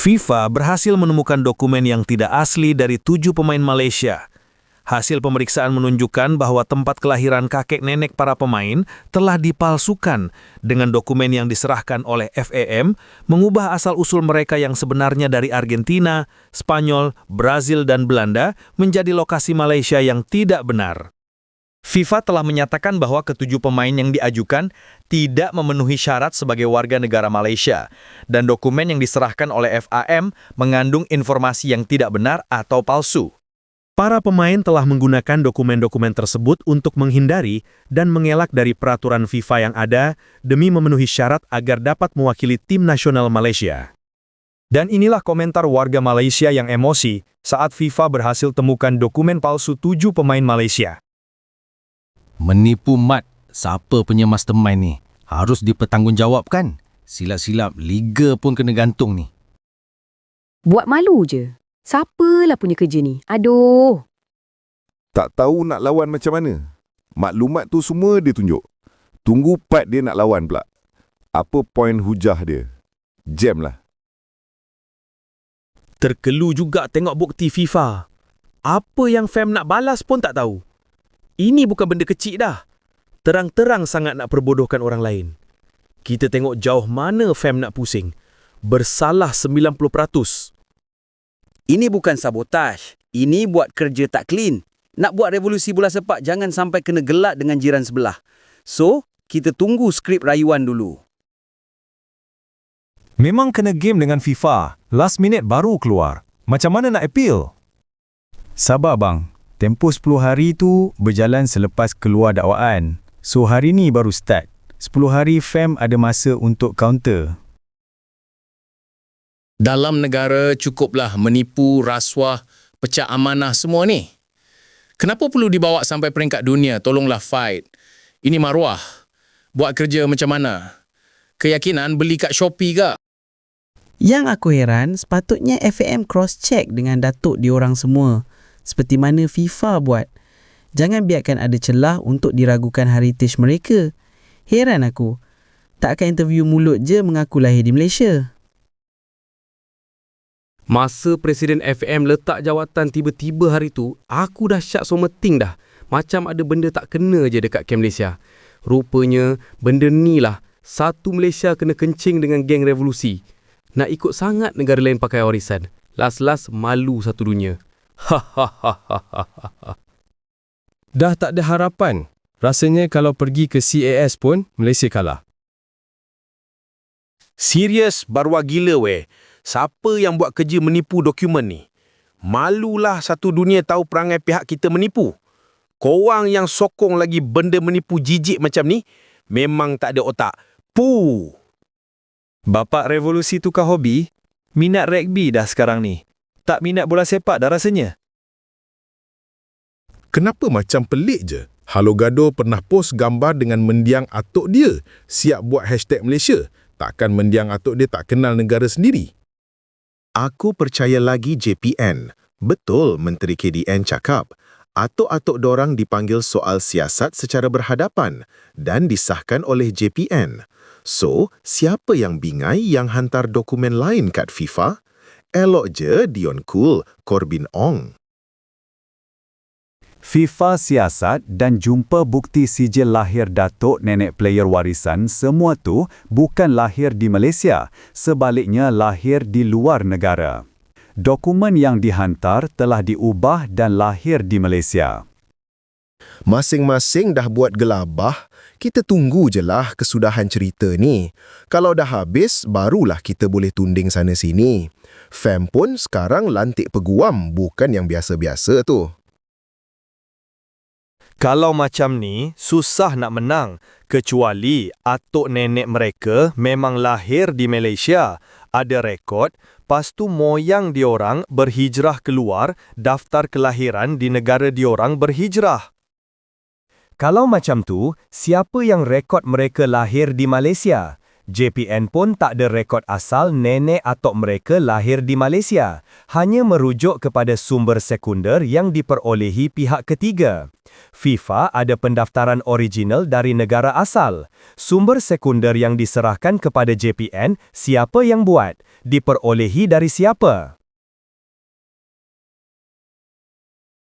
FIFA berhasil menemukan dokumen yang tidak asli dari tujuh pemain Malaysia. Hasil pemeriksaan menunjukkan bahwa tempat kelahiran kakek nenek para pemain telah dipalsukan dengan dokumen yang diserahkan oleh FAM mengubah asal-usul mereka yang sebenarnya dari Argentina, Spanyol, Brazil, dan Belanda menjadi lokasi Malaysia yang tidak benar. FIFA telah menyatakan bahwa ketujuh pemain yang diajukan tidak memenuhi syarat sebagai warga negara Malaysia dan dokumen yang diserahkan oleh FAM mengandung informasi yang tidak benar atau palsu. Para pemain telah menggunakan dokumen-dokumen tersebut untuk menghindari dan mengelak dari peraturan FIFA yang ada demi memenuhi syarat agar dapat mewakili tim nasional Malaysia. Dan inilah komentar warga Malaysia yang emosi saat FIFA berhasil temukan dokumen palsu tujuh pemain Malaysia. Menipu mat, siapa punya mastermind ni? Harus dipertanggungjawabkan. Silap-silap, liga pun kena gantung ni. Buat malu je. Siapalah punya kerja ni? Aduh. Tak tahu nak lawan macam mana. Maklumat tu semua dia tunjuk. Tunggu part dia nak lawan pula. Apa poin hujah dia? Jam lah. Terkelu juga tengok bukti FIFA. Apa yang FAM nak balas pun tak tahu. Ini bukan benda kecil dah. Terang-terang sangat nak perbodohkan orang lain. Kita tengok jauh mana FAM nak pusing. Bersalah 90%. Ini bukan sabotaj. Ini buat kerja tak clean. Nak buat revolusi bola sepak jangan sampai kena gelak dengan jiran sebelah. So, kita tunggu skrip rayuan dulu. Memang kena game dengan FIFA. Last minute baru keluar. Macam mana nak appeal? Sabar bang. Tempoh 10 hari tu berjalan selepas keluar dakwaan. So hari ni baru start. 10 hari FAM ada masa untuk counter. Dalam negara cukuplah menipu, rasuah, pecah amanah semua ni. Kenapa perlu dibawa sampai peringkat dunia? Tolonglah fight. Ini maruah. Buat kerja macam mana? Keyakinan beli kat Shopee ke? Yang aku heran, sepatutnya FAM cross-check dengan datuk diorang semua. Seperti mana FIFA buat. Jangan biarkan ada celah untuk diragukan heritage mereka. Heran aku. Takkan interview mulut je mengaku lahir di Malaysia. Masa Presiden FM letak jawatan tiba-tiba hari tu, aku dah syak someting dah. Macam ada benda tak kena je dekat Kem Malaysia. Rupanya, benda ni lah. Satu Malaysia kena kencing dengan geng revolusi. Nak ikut sangat negara lain pakai warisan. Las-las malu satu dunia. Hahaha. Dah tak ada harapan. Rasanya kalau pergi ke CAS pun, Malaysia kalah. Serius baruah gila weh. Siapa yang buat kerja menipu dokumen ni? Malulah satu dunia tahu perangai pihak kita menipu. Korang yang sokong lagi benda menipu jijik macam ni, memang tak ada otak. Puh! Bapak revolusi tukar hobi, minat rugby dah sekarang ni. Tak minat bola sepak dah rasanya. Kenapa macam pelik je? Halo Gado pernah post gambar dengan mendiang atuk dia. Siap buat hashtag Malaysia. Takkan mendiang atuk dia tak kenal negara sendiri? Aku percaya lagi JPN. Betul Menteri KDN cakap. Atuk-atuk dorang dipanggil soal siasat secara berhadapan dan disahkan oleh JPN. So, siapa yang bingai yang hantar dokumen lain kat FIFA? Elok je Dion Cool, Corbin Ong. FIFA siasat dan jumpa bukti sijil lahir datuk nenek player warisan semua tu bukan lahir di Malaysia, sebaliknya lahir di luar negara. Dokumen yang dihantar telah diubah dan lahir di Malaysia. Masing-masing dah buat gelabah, kita tunggu je lah kesudahan cerita ni. Kalau dah habis, barulah kita boleh tunding sana-sini. Fam pun sekarang lantik peguam, bukan yang biasa-biasa tu. Kalau macam ni, susah nak menang. Kecuali atuk nenek mereka memang lahir di Malaysia. Ada rekod, pastu moyang diorang berhijrah keluar daftar kelahiran di negara diorang berhijrah. Kalau macam tu, siapa yang rekod mereka lahir di Malaysia? JPN pun tak ada rekod asal nenek atau mereka lahir di Malaysia. Hanya merujuk kepada sumber sekunder yang diperolehi pihak ketiga. FIFA ada pendaftaran original dari negara asal. Sumber sekunder yang diserahkan kepada JPN, siapa yang buat? diperolehi dari siapa?